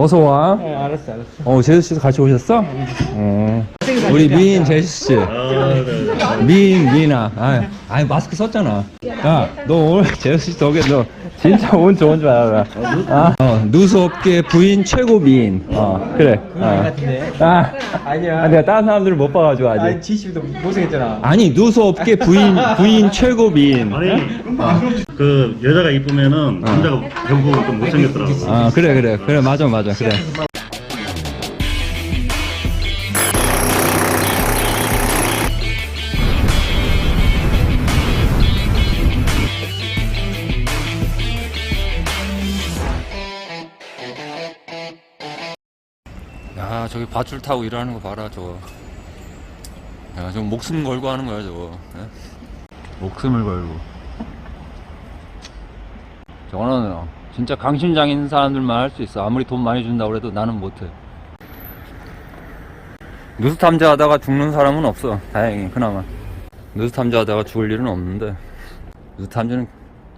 어서 와. 네, 알았어, 알았어. 어, 제수 씨도 같이 오셨어? 어. 우리 미인 제수 씨. 아, 네. 미인, 미인아. 아, 아니, 마스크 썼잖아. 야, 너 오늘 제수 씨 덕에 너 진짜 운 좋은 줄 알아. 아, 어, 누수 업계 부인 최고 미인. 어, 그래. 그거 것 같은데. 아, 아니야. 아, 내가 다른 사람들을 못 봐가지고 아직. 아니, 지씨도 못생겼잖아. 아니, 누수 업계 부인, 부인 최고 미인. 아니 그 여자가 이쁘면은 남자가 결국은 좀 못생겼더라고. 아, 그래, 그래. 그래, 맞아, 맞아. 그래. 저기 밧줄 타고 일하는 거 봐라, 저거. 야, 저 목숨 걸고 하는 거야, 저거. 예? 목숨을 걸고. 저거는 진짜 강심장인 사람들만 할 수 있어. 아무리 돈 많이 준다고 해도 나는 못해. 누수 탐지 하다가 죽는 사람은 없어. 다행히, 그나마. 누수 탐지 하다가 죽을 일은 없는데. 누수 탐지는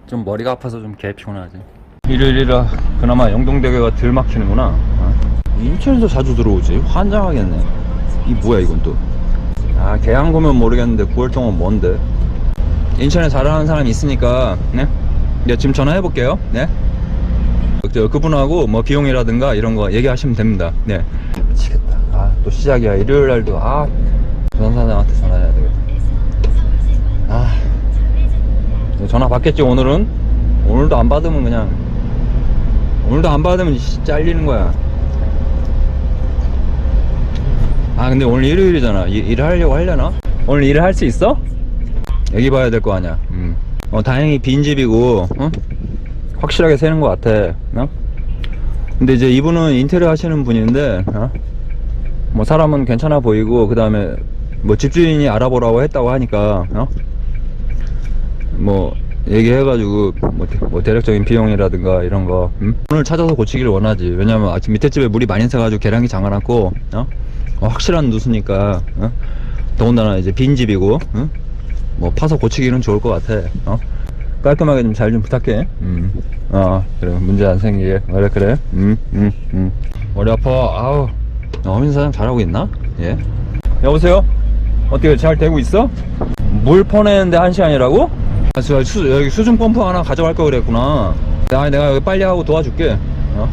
좀 머리가 아파서 좀 개 피곤하지. 일요일이라 그나마 영동대교가 덜 막히는구나. 어? 인천에서 자주 들어오지. 환장하겠네. 이 뭐야, 이건 또. 아, 계양구면 모르겠는데 9월 동안 뭔데? 인천에 잘하는 사람이 있으니까, 네? 네, 지금 전화해 볼게요. 네? 저, 그분하고 뭐 비용이라든가 이런 거 얘기하시면 됩니다. 네. 미치겠다. 아, 또 시작이야. 일요일 날도, 아, 부산사장한테 전화해야 되겠다. 아, 전화 받겠지, 오늘은? 오늘도 안 받으면 그냥, 오늘도 안 받으면 씨, 잘리는 거야. 아, 근데 오늘 일요일이잖아. 일, 일을 하려고 하려나? 오늘 일을 할 수 있어? 여기 봐야 될 거 아니야. 음. 어, 다행히 빈집이고, 어? 확실하게 새는 것 같아. 어? 근데 이제 이분은 인테리어 하시는 분인데, 어? 뭐 사람은 괜찮아 보이고, 그 다음에 뭐 집주인이 알아보라고 했다고 하니까, 어? 뭐 얘기해가지고 뭐, 대- 뭐 대략적인 비용이라든가 이런 거 음? 오늘 찾아서 고치기를 원하지 왜냐면 아침 밑에 집에 물이 많이 새가지고 계량기 잠가놨고 어? 어, 확실한 누수니까 어? 더군다나 이제 빈 집이고 어? 뭐 파서 고치기는 좋을 것 같아 어? 깔끔하게 좀잘좀 부탁해 음. 어 그래 문제 안 생기게 그래 그래 음, 음, 음. 머리 아파 아우 어민 사장 잘하고 있나? 예 여보세요? 어떻게 잘 되고 있어? 물 퍼내는데 한 시간이라고? 아, 저 수, 여기 수중 펌프 하나 가져갈 거 그랬구나. 아, 내가 여기 빨리 하고 도와줄게. 어?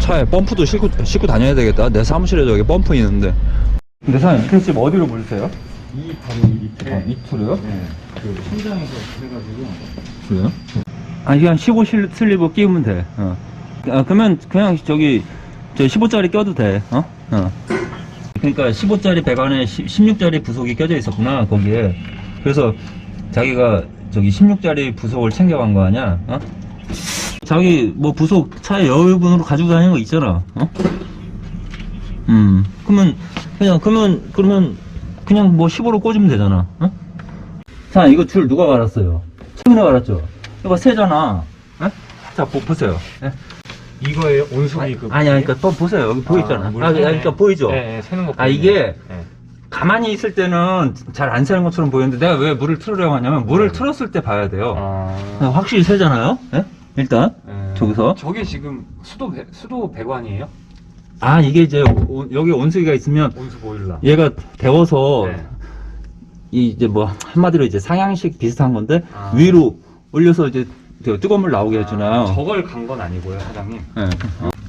차에 펌프도 싣고, 싣고 다녀야 되겠다. 내 사무실에 저기 펌프 있는데. 근데 사장님, 그집 어디로 보세요? 이 바로 밑에. 아, 밑으로요? 네. 그 천장에서 그래가지고. 그래요? 아, 그냥 15 슬- 슬리브 끼우면 돼. 어. 아, 그러면 그냥 저기, 저 15짜리 껴도 돼. 어? 어. 그러니까 15짜리 배관에 16짜리 부속이 껴져 있었구나, 거기에. 그래서 자기가 저기 16짜리 부속을 챙겨간 거 아니야? 어? 자기 뭐 부속 차에 여유분으로 가지고 다니는 거 있잖아. 어? 음. 그러면 그냥 그러면 그러면 그냥 뭐 15로 꽂으면 되잖아. 어? 자, 이거 줄 누가 갈았어요? 최근에 갈았죠? 이거 세잖아. 어? 자, 보, 보세요. 예? 이거예요? 온수기 그. 아니, 아니, 그러니까 또 보세요. 여기 보이잖아. 아, 물 아. 그러니까 보이죠? 네, 네, 새는 거. 아, 보이네. 이게 네. 가만히 있을 때는 잘 안 새는 것처럼 보이는데 내가 왜 물을 틀으려고 하냐면 물을 틀었을 때 봐야 돼요. 아. 확실히 새잖아요? 예? 일단. 네. 저기서. 저게 지금 수도 배, 수도 배관이에요? 아, 이게 이제 오- 여기 온수기가 있으면 온수 보일러. 얘가 데워서 네. 이 이제 뭐 한마디로 이제 상향식 비슷한 건데 아. 위로 올려서 이제 저 뜨거운 물 나오게 해주나요? 저걸 간 건 아니고요, 사장님. 예.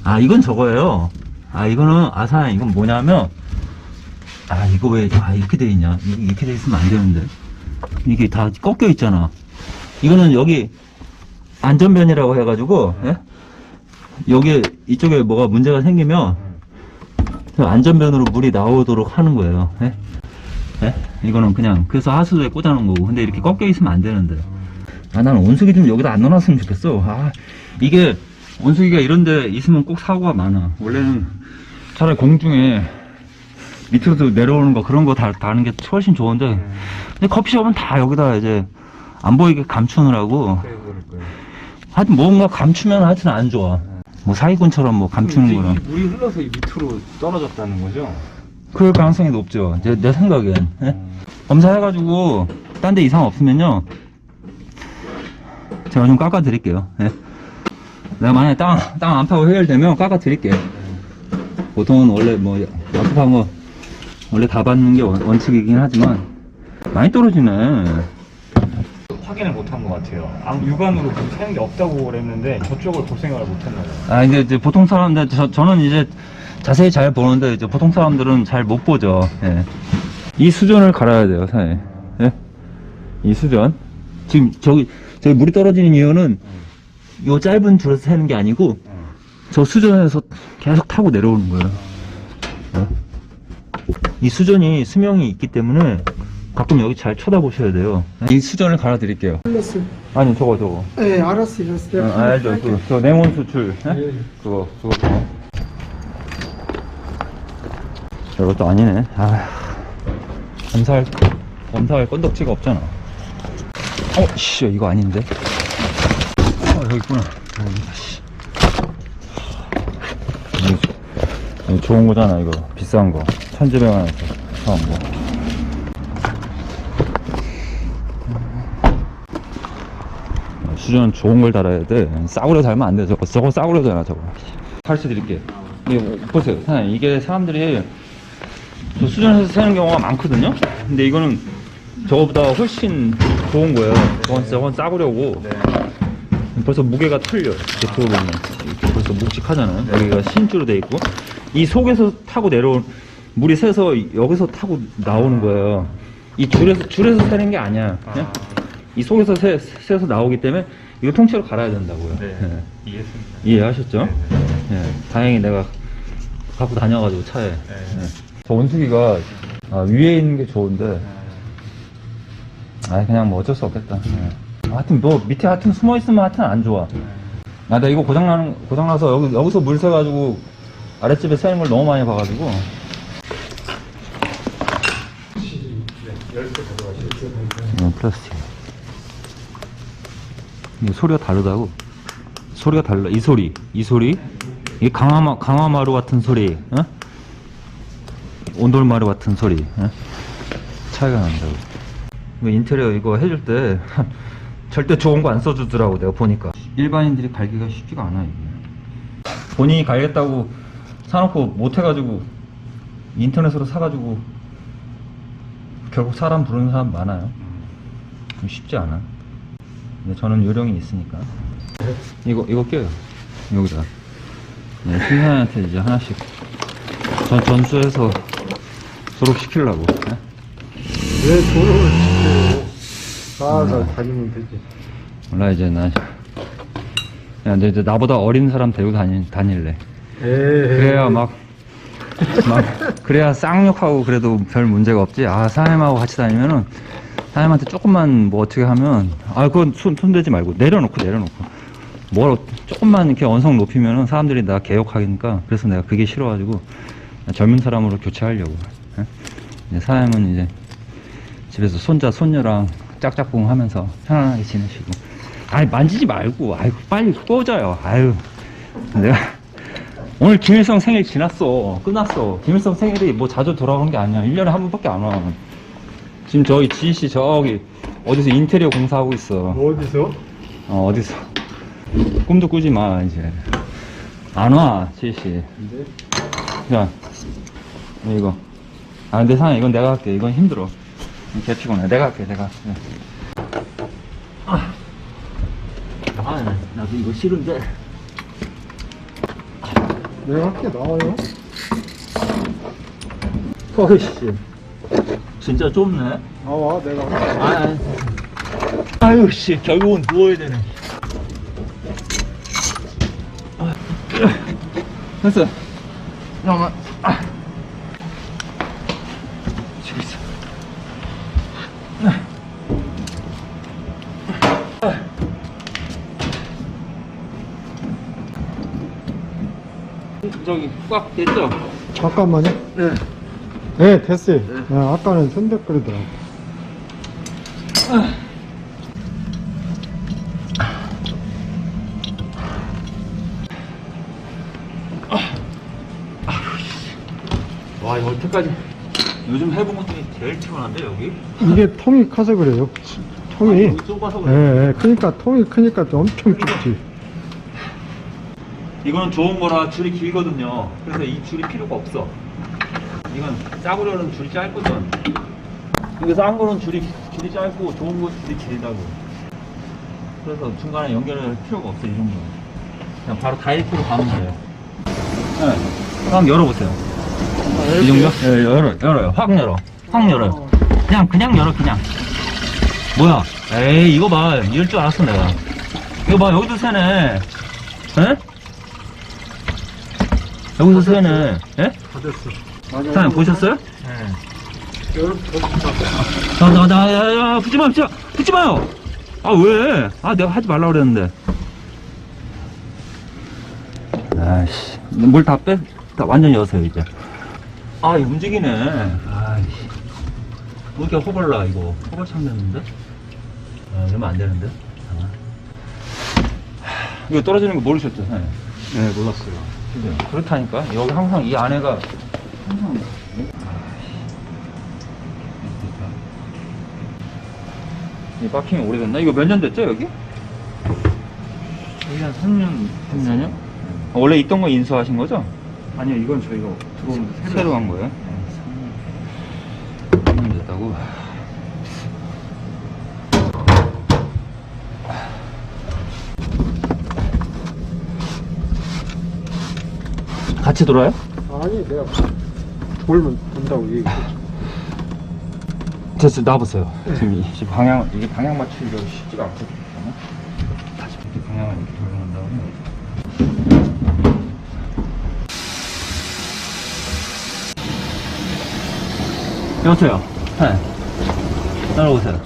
아 이건 저거예요. 아 이거는 아사 이건 뭐냐면 아 이거 왜 아 이렇게 돼 있냐? 이게 이렇게 돼 있으면 안 되는데 이게 다 꺾여 있잖아. 이거는 여기 안전변이라고 해가지고 예? 여기 이쪽에 뭐가 문제가 생기면 그 안전변으로 물이 나오도록 하는 거예요. 예? 예? 이거는 그냥 그래서 하수도에 꽂아놓은 거고 근데 이렇게 꺾여 있으면 안 되는데 아 나는 온수기 좀 여기다 안 넣어놨으면 좋겠어 아 이게 온수기가 이런 데 있으면 꼭 사고가 많아 원래는 차라리 공중에 밑으로 내려오는 거 그런 거 다, 다는 게 훨씬 좋은데 근데 커피숍은 다 여기다 이제 안 보이게 감추느라고. 하여튼 뭔가 감추면 하여튼 안 좋아 뭐 사기꾼처럼 뭐 감추는 거는 이 물이 흘러서 이 밑으로 떨어졌다는 거죠? 그럴 가능성이 높죠 내, 내 생각엔 예? 검사해가지고 딴 데 이상 없으면요 제가 좀 깎아 드릴게요 예? 내가 만약에 땅, 땅 안 파고 해결되면 깎아 드릴게요 보통은 원래 뭐 약속한 거 원래 다 받는 게 원, 원칙이긴 하지만 많이 떨어지네. 확인을 못한 것 같아요. 아, 육안으로 그 새는 게 없다고 그랬는데 저쪽을 볼 생각을 못했나 봐요. 아 근데 이제 보통 사람들 저, 저는 이제 자세히 잘 보는데 이제 보통 사람들은 잘 못 보죠. 예. 이 수전을 갈아야 돼요, 사장님. 예? 이 수전. 지금 저기 저기 물이 떨어지는 이유는 요 짧은 줄에서 새는 게 아니고 저 수전에서 계속 타고 내려오는 거예요. 예? 이 수전이 수명이 있기 때문에 가끔 여기 잘 쳐다보셔야 돼요. 이 수전을 갈아 드릴게요. 아니 저거 저거. 예, 알았어요. 알았어요. 어, 알죠. 그, 저 냉온 수출. 예? 예. 그거, 그거. 뭐. 이것도 아니네. 아, 검사할, 검사할 건덕지가 없잖아. 어, 씨, 이거 아닌데. 어, 여기 있구나. 어, 여기다, 씨. 이거, 이거 좋은 거잖아, 이거. 비싼 거. 천지백원에서 사온 거. 수저는 좋은 걸 달아야 돼. 싸구려 달면 안 돼. 저거, 저거 싸구려잖아, 저거. 가르쳐 드릴게요. 이게 뭐, 보세요. 사장님, 이게 사람들이 저 수전에서 사는 경우가 많거든요? 근데 이거는 저거보다 훨씬 좋은 거예요. 저건, 저건 싸구려고. 벌써 무게가 틀려. 이렇게 들어보면. 이렇게 벌써 묵직하잖아요. 여기가 신주로 돼 있고. 이 속에서 타고 내려온, 물이 새서 여기서 타고 나오는 거예요. 이 줄에서, 줄에서 새는 게 아니야. 그냥 이 속에서 새, 새서 나오기 때문에 이거 통째로 갈아야 된다고요. 네. 네. 이해했습니다. 이해하셨죠? 네. 다행히 내가 갖고 다녀가지고 차에. 네. 저 원숭이가 아, 위에 있는 게 좋은데, 아 그냥 뭐 어쩔 수 없겠다. 네. 하여튼 뭐 밑에 하여튼 숨어 있으면 하여튼 안 좋아. 아, 나 이거 고장 나는 고장 나서 여기 여기서 물 새가지고 아랫집에 새는 걸 너무 많이 봐가지고. 이건 플라스틱. 이게 소리가 다르다고. 소리가 달라. 이 소리, 이 소리. 이게 강화마, 강화마루 같은 소리, 어? 온돌마루 같은 소리, 어? 차이가 난다고. 이거 인테리어 이거 해줄 때 절대 좋은 거 안 써주더라고, 내가 보니까. 일반인들이 갈기가 쉽지가 않아, 이게. 본인이 갈겠다고 사놓고 못해가지고 인터넷으로 사가지고 결국 사람 부르는 사람 많아요. 좀 쉽지 않아. 근데 저는 요령이 있으니까. 이거, 이거 껴요. 여기다. 네, 신사한테 이제 하나씩 전, 전수해서 졸업시키려고. 네? 왜 졸업을 시켜? 살살 다니면 되지. 몰라, 이제 나. 야, 근데 이제 나보다 어린 사람 데리고 다니, 다닐래. 예. 그래야 막, 막, 그래야 쌍욕하고 그래도 별 문제가 없지. 아, 사장님하고 같이 다니면은, 사장님한테 조금만 뭐 어떻게 하면, 아, 그건 손, 손 대지 말고, 내려놓고, 내려놓고. 뭘, 조금만 이렇게 언성 높이면은 사람들이 나 개욕하니까, 그래서 내가 그게 싫어가지고, 젊은 사람으로 교체하려고. 예? 이제 사장님은 이제 집에서 손자, 손녀랑 짝짝꿍 하면서 편안하게 지내시고. 아니, 만지지 말고, 아이고, 빨리 꺼져요. 아유. 내가, 오늘 김일성 생일 지났어. 끝났어. 김일성 생일이 뭐 자주 돌아오는 게 아니야. 1년에 한 번밖에 안 와. 지금 저기 지희 씨 저기 어디서 인테리어 공사하고 있어. 어디서? 어, 어디서. 꿈도 꾸지 마, 이제. 안 와, 지희씨. 근데 자, 이거. 아, 근데 상아 이건 내가 할게. 이건 힘들어. 개 피곤해. 내가 할게, 내가. 네. 아, 아, 나도 이거 싫은데. 내가 할게 나와요. 어이씨. 진짜 좁네. 나와 내가 할게. 아, 아 유, 씨, 결국은 누워야 되네. 아, 됐어. 잠깐만. 아. 있어. 저기 꽉 됐죠? 잠깐만요. 네. 네 됐어요. 네, 아까는 손댔거리더라고. 와, 이거 여태까지 요즘 해본 것 중에 제일 피곤한데, 여기? 이게 통이 커서 그래요. 통이. 여기 좁아서 예, 그래. 예. 그러니까 통이 크니까 또 엄청 춥지. 이거는 좋은 거라 줄이 길거든요. 그래서 이 줄이 필요가 없어. 이건 싸구려는 줄이 짧거든. 이거 싼 거는 줄이, 줄이 짧고 좋은 거 줄이 길다고. 그래서 중간에 연결할 필요가 없어, 이 정도는. 그냥 바로 다이렉트로 가면 돼요. 네. 한번 열어보세요. 이 정도? 예, 열어, 열어요. 확 열어. 확 열어요. 그냥, 그냥 열어, 그냥. 뭐야? 에이, 이거 봐. 이럴 줄 알았어, 내가. 이거 봐, 여기도 새네. 에? 여기도 새네. 예? 다 됐어. 사장님 보셨어요? 네. 나, 나, 나, 야, 야, 붙지 마, 붙지 마, 붙지 마요! 아, 왜? 아, 내가 하지 말라 그랬는데. 아이씨. 물 다 빼, 다 완전히 여세요, 이제. 아, 이거 움직이네. 아이씨. 왜 이렇게 허벌나, 이거. 허벌 참됐는데? 아, 이러면 안 되는데? 아. 하, 이거 떨어지는 거 모르셨죠, 사장님? 네, 몰랐어요. 그죠? 그렇다니까. 여기 항상 이 안에가 이 파킹이 오래됐나? 이거 몇 년 됐죠 여기? 여기 한 3년 3년이요? 원래 있던 거 인수하신 거죠? 아니요, 이건 저희가 들어오면서 새로, 새로 한 거예요? 네, 3년 됐다고? 같이 돌아요? 아니, 내가 돌면 된다고 얘기했지. 됐어, 나와보세요. 지금, 이- 지금 방향, 이게 방향 맞추기가 쉽지가 않거든요. 다시 이렇게 방향을 이렇게 돌려놓은 다음에. 여보세요. 네. 따라오세요.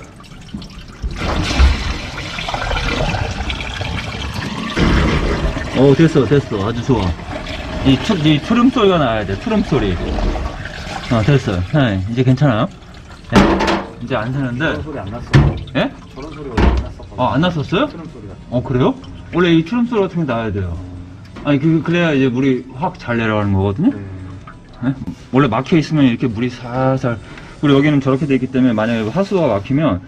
어, 됐어, 됐어. 아주 좋아. 이, 투, 이 트름 소리가 나야 돼, 트름 소리. 어, 됐어요. 네, 이제 괜찮아요? 네. 이제 안. 저런 소리 안 났어요. 예? 저런 소리가 안 났었거든요. 어, 안 났었어요? 트름 소리가. 어, 그래요? 원래 이 트름 소리 같은 게 나야 돼요. 아니, 그, 그래야 이제 물이 확 잘 내려가는 거거든요? 네. 예? 원래 막혀 있으면 이렇게 물이 살살. 그리고 여기는 저렇게 돼 있기 때문에 만약에 하수도가 막히면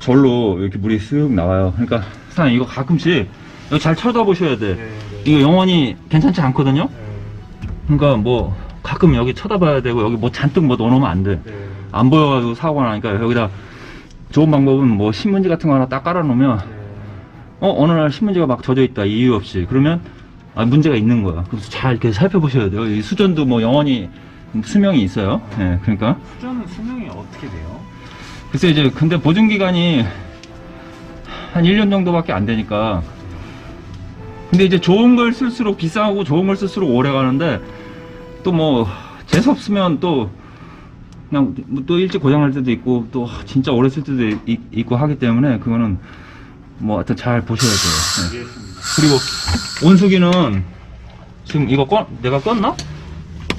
절로 이렇게 물이 쓱 나와요. 그러니까, 사장님, 이거 가끔씩 이거 잘 쳐다보셔야 돼. 네, 네. 이거 영원히 괜찮지 않거든요? 네. 그러니까 뭐, 가끔 여기 쳐다봐야 되고, 여기 뭐 잔뜩 뭐 넣어놓으면 안 돼. 네. 안 보여가지고 사고가 나니까 여기다 좋은 방법은 뭐 신문지 같은 거 하나 딱 깔아놓으면 네. 어 어느 날 신문지가 막 젖어 있다 이유 없이 그러면 아 문제가 있는 거야 그래서 잘 이렇게 살펴보셔야 돼요 이 수전도 뭐 영원히 수명이 있어요 예 그러니까 수전은 수명이 어떻게 돼요? 글쎄 이제 근데 보증 기간이 한 1년 정도밖에 안 되니까 근데 이제 좋은 걸 쓸수록 비싸고 좋은 걸 쓸수록 오래 가는데 또 뭐 재수 없으면 또 그냥 뭐또 일찍 고장날 때도 있고 또 진짜 오래 쓸 때도 있, 있고 하기 때문에 그거는 뭐 하여튼 잘 보셔야 돼요 네. 그리고 온수기는 지금 이거 꺼 내가 껐나?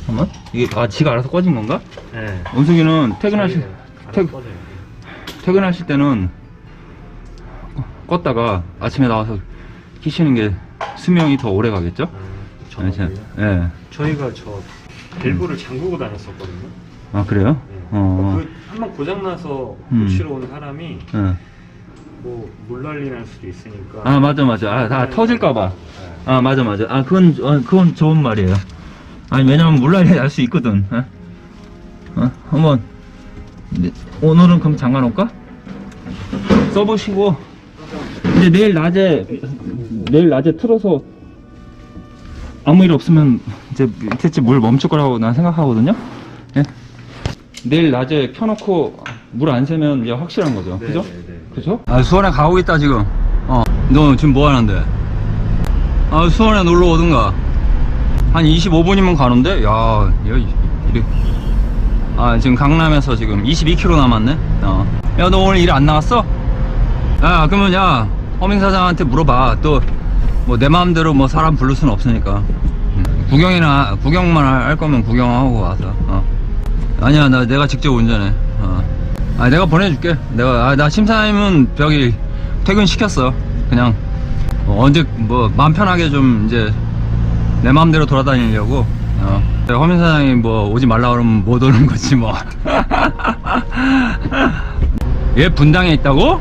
잠깐만 이게 아 지가 알아서 꺼진 건가? 네. 온수기는 퇴근하실 퇴. 퇴근하실 때는 껐다가 아침에 나와서 키시는 게 수명이 더 오래 가겠죠? 아, 전화기요? 예. 저희가 저 밸브를 잠그고 다녔었거든요. 아 그래요? 네. 어. 그 한번 고장 나서 음. 고치러 온 사람이 예. 뭐 물난리 날 수도 있으니까. 아 맞아 맞아. 아 다 터질까봐. 네. 아 맞아 맞아. 아 그건 어, 그건 좋은 말이에요. 아니 왜냐면 물난리 날 수 있거든. 어? 어? 한번 네, 오늘은 그럼 잠가 놓을까? 써보시고 이제 내일 낮에 내일 낮에 틀어서 아무 일 없으면 이제 밑에쯤 물 멈출 거라고 난 생각하거든요. 예? 내일 낮에 켜놓고 물 안 새면 이제 확실한 거죠. 네, 그죠? 네, 네. 그죠? 아, 수원에 가고 있다, 지금. 어. 너 지금 뭐 하는데? 아, 수원에 놀러 오든가. 한 25분이면 가는데? 야, 여기, 이래. 아, 지금 강남에서 지금 22km 남았네? 어. 야, 너 오늘 일 안 나갔어? 야, 그러면 야, 허밍 사장한테 물어봐. 또, 뭐, 내 마음대로 뭐 사람 부를 수는 없으니까. 음, 구경이나, 구경만 할- 할 거면 구경하고 와서, 어. 아니야, 나 내가 직접 운전해. 어. 아, 내가 보내줄게. 내가, 아, 나 심사님은 저기 퇴근 시켰어. 그냥 어, 언제 뭐 마음 편하게 좀 이제 내 마음대로 돌아다니려고. 어. 허민 사장이 뭐 오지 말라 그러면 못 오는 거지 뭐. 얘 분당에 있다고?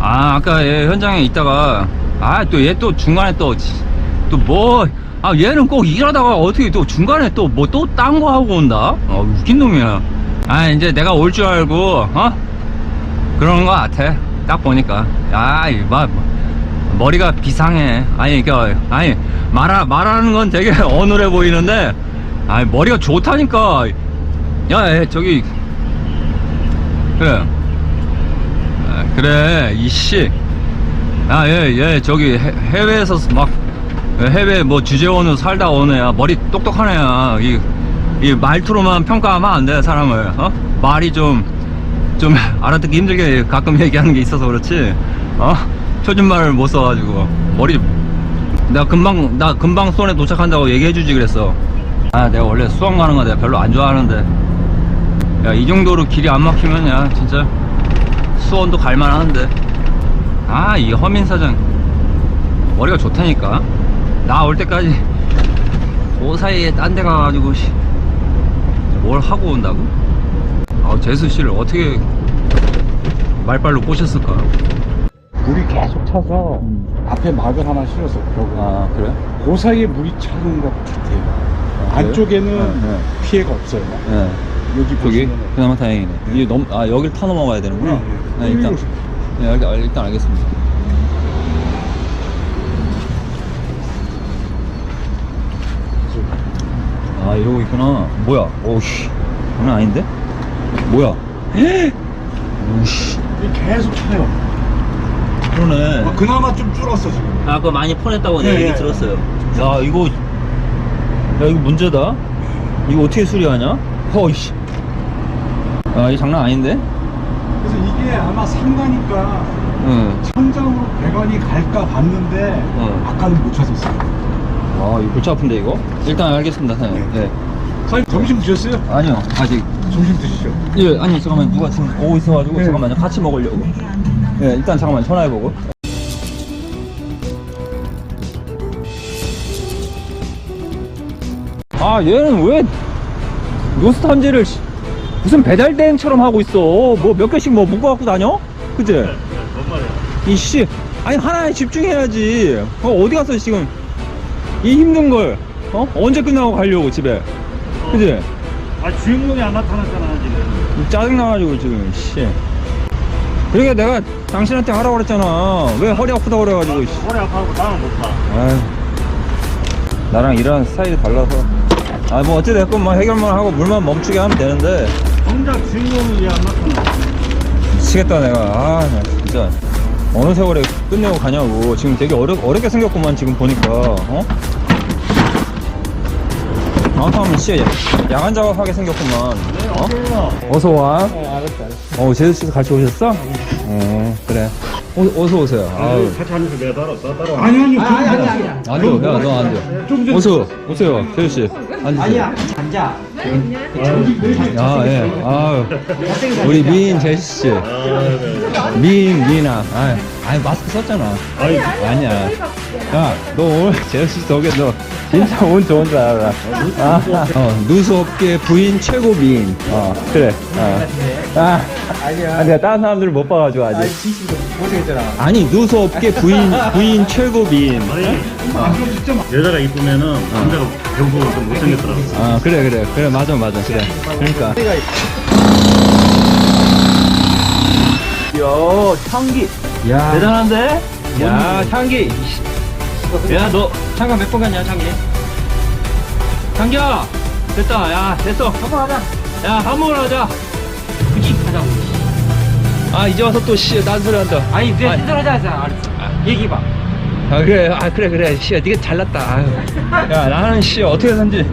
아, 아 아까 얘 현장에 있다가 아 또 얘 또 중간에 또또뭐아 얘는 꼭 일하다가 어떻게 또 중간에 또 뭐 또 딴 거 하고 온다? 어 웃긴 놈이야. 아 이제 내가 올 줄 알고 어? 그러는 거 같아. 딱 보니까. 아이막 머리가 비상해. 아니 그 아니 말하, 말하는 건 되게 어눌해 보이는데 아니 머리가 좋다니까. 야 얘, 저기. 그래. 아, 그래 이씨. 야얘 얘 저기 해, 해외에서 막 해외 뭐 주재원으로 살다 온 애야. 머리 애야. 이, 이 말투로만 평가하면 안 돼 사람을. 어? 말이 좀 좀 알아듣기 힘들게 가끔 얘기하는 게 있어서 그렇지. 어? 표준말을 못 써가지고. 머리 내가 금방 나 금방 수원에 도착한다고 얘기해주지 그랬어. 아 내가 원래 수원 가는 거 내가 별로 안 좋아하는데. 야 이 정도로 길이 안 막히면 야 진짜 수원도 갈만하는데 아 이 허민 사장 머리가 좋다니까 나 올 때까지 그 사이에 딴 데 가가지고 씨, 뭘 하고 온다고? 아 재수 씨를 어떻게 말빨로 꼬셨을까? 물이 계속 차서 앞에 막을 하나 실어서 벽을 아 그래? 그 사이에 물이 차는 것 같아요 그래요? 안쪽에는 네, 피해가 없어요 네. 여기 저기 보시면 그나마 다행이네. 이게 넘, 아 여길 타 넘어가야 되는구나. 네, 네, 네. 일단, 네, 알, 알- 일단 알겠습니다. 아 이러고 있구나. 뭐야? 오씨, 장난 아닌데? 뭐야? 오씨, 계속 차요 그러네. 아, 그나마 좀 줄었어 지금 아, 그거 많이 폰했다고 내가 얘기 들었어요. 야, 이거, 야, 이거 문제다. 이거 어떻게 수리하냐? 허이씨. 아, 이 장난 아닌데? 이게 아마 상가니까 응. 천장으로 배관이 갈까 봤는데 어. 아까는 못 찾았어요 아, 이거 골치 아픈데, 이거? 일단 알겠습니다, 사장님. 네. 사장님 점심 드셨어요? 아니요, 아직. 점심 드시죠 예, 아니, 잠깐만, 누가 지금 오고 있어가지고, 네. 잠깐만요. 같이 먹으려고. 예, 일단 잠깐만, 전화해보고. 아, 얘는 왜, 노스탄지를, 씨, 무슨 배달 대행처럼 하고 있어. 뭐 몇 개씩 뭐 묶어 갖고 다녀? 그지? 뭔 말이야? 이씨, 아니, 하나에 집중해야지. 어, 어디 가서 지금, 이 힘든 걸, 어? 언제 끝나고 가려고, 집에. 그지? 아 주인공이 안 나타났잖아 지금. 짜증 나가지고 지금 씨 그러니까 내가 당신한테 하라고 그랬잖아 왜 허리 아프다 고 그래가지고 씨. 허리 아파하고 나는 못 가. 아유 나랑 일하는 스타일이 달라서 아 뭐 어찌됐건 뭐 해결만 하고 물만 멈추게 하면 되는데 정작 주인공이 왜안 나타나? 미치겠다 내가 아 나 진짜 어느 세월에 끝내고 가냐고 지금 되게 어려, 어렵게 생겼구만 지금 보니까 어? 정확하면 씨 야간 작업하게 생겼구만 어? 어서 와 어, 제수 씨도 같이 오셨어? 어, 그래. 어, 어서 오세요. 아유. 같이 하면서 내가 따라 따라. 아니 아니요 아니 아니 아니 앉아. 야, 너 앉아. 어서 오세요. 제수 씨. 앉으세요. 아니야. 앉아. 야, 예. 아유. 우리 미인 제수 씨. 미인, 미인아. 아유, 아유, 마스크 썼잖아. 아이 아니야. 야, 너 오늘 제수 씨 덕에 너 진짜 운 좋은 줄 알아. 아, 어, 누수업계 부인 최고 미인. 어, 그래. 어. 아, 아니야. 내가 다른 사람들을 못 봐가지고 아직. 아니, 누수업계 부인, 부인 최고 미인. 여자가 이쁘면은 남자가 결국은 좀 못생겼더라고. 아, 그래, 그래. 그래, 맞아, 맞아. 그래. 그러니까. 요, 향기. 야. 대단한데? 야, 향기. 야, 너 잠깐 몇번 갔냐, 향기? 향기야! 됐다, 야, 됐어. 밥 먹으러 가자. 야, 밥 먹으러 가자. 그지, 가자. 아, 이제 와서 또, 씨, 딴소리 한다. 아니, 내가 딴소리 하자, 알았어. 얘기해봐. 아, 그래, 아, 그래, 그래. 씨, 니가 잘났다. 아유. 야, 나는, 씨, 어떻게 산지.